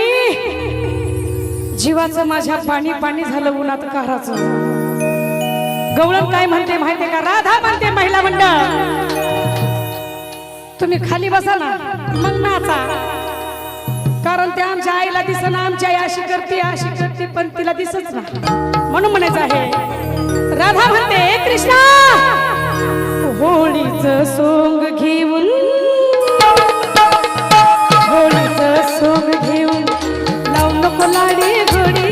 मी जीवाचं माझ्या पाणी पाणी झालं उन्हात काराचं. गवळण काय म्हणते माहितीये का? राधा म्हणते महिला मंडळ तुम्ही खाली बसा ना मग नाचा. कारण ते आमच्या आईला दिसना आमच्या आमची आई अशी करते अशी करते पण तिला दिसत ना म्हणून म्हणायचं आहे राधा म्हणते कृष्णा होळीच सोंग घेऊन लावू नको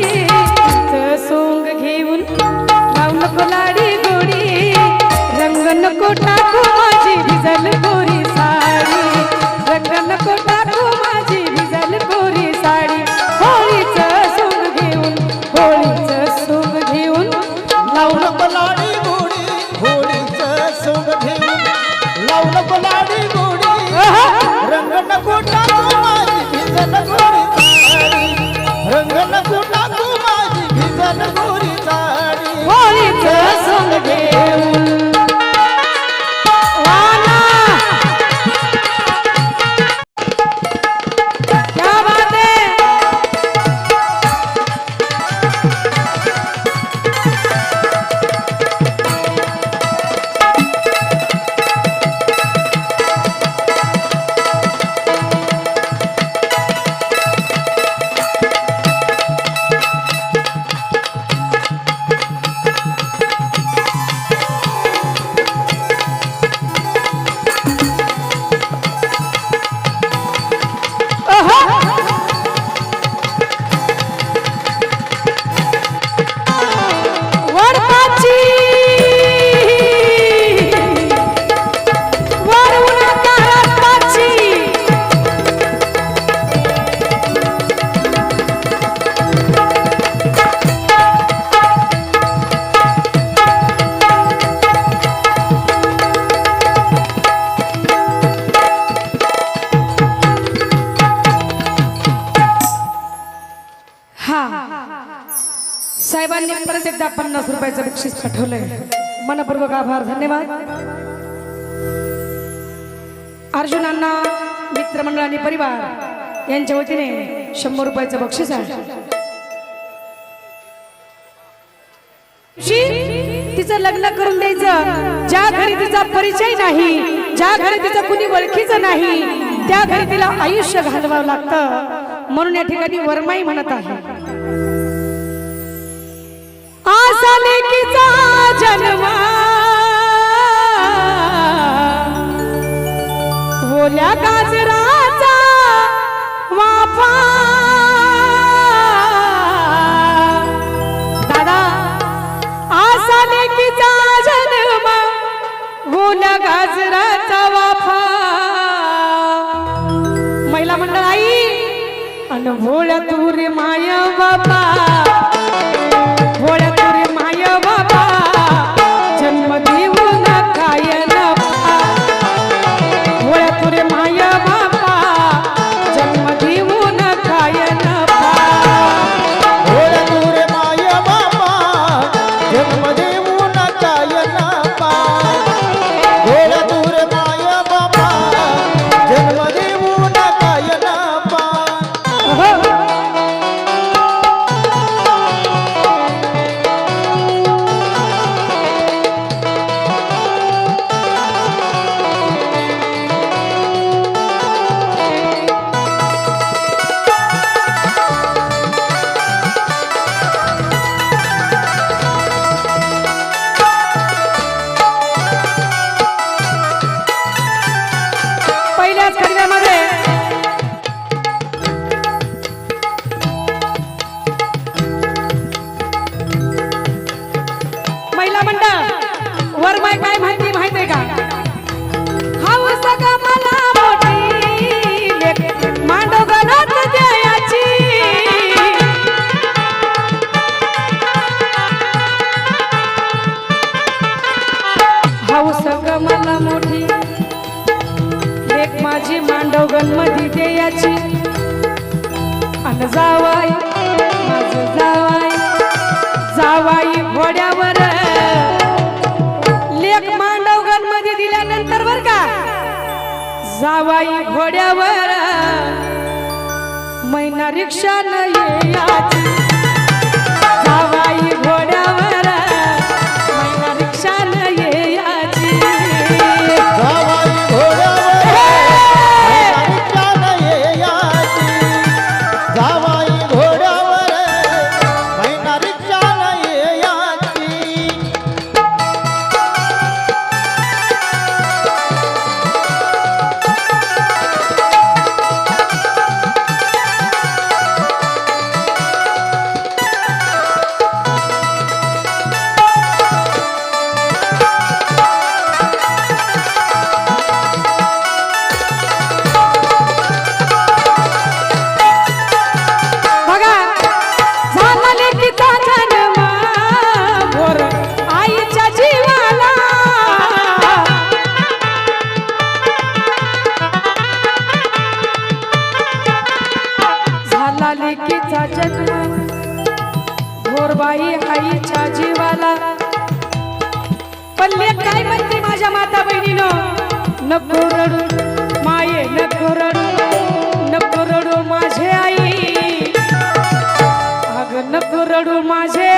होळीचं सोंग साहेबांनी परत एकदा पन्नास रुपयाचं बक्षीस पाठवलंय. मनपूर्वक आभार धन्यवाद. अर्जुनांना मित्रमंडळ आणि परिवार यांच्या वतीने शंभर रुपयाचं बक्षीस आहे. शी, तिचं लग्न करून द्यायचं. ज्या घरी तिचा परिचय नाही ज्या घरी तिचं कुणी ओळखीचं नाही त्या घरी तिला आयुष्य घालवावं लागतं. म्हणून या ठिकाणी वरमाई म्हणत आहे. आसा लेकीचा जन्म. ओल्या गाजराचा वाफा. दादा आसा लेकीचा जन्म ओल्या गाजराचा वाफा. महिला मंडळ आई अन भोळ्या तुरे माय बाबा. वरमाय काय माहितीये का? हाऊस का मला मोठी मांडव हाऊस मला मोठी माझी मांडव गणमधी अन जावाई माझ जावाई जावाई घोड्यावर. लेक मांडव दिल्यानंतर बर का जावाई घोड्यावर मैना रिक्षा न याची झाला जन्म. घोरबाई आईच्या जीवाला. पण काय म्हणते माझ्या माता बहिणीनं? नको रडू माये नको रडू नको रडू माझे आई. अग नको रडू माझे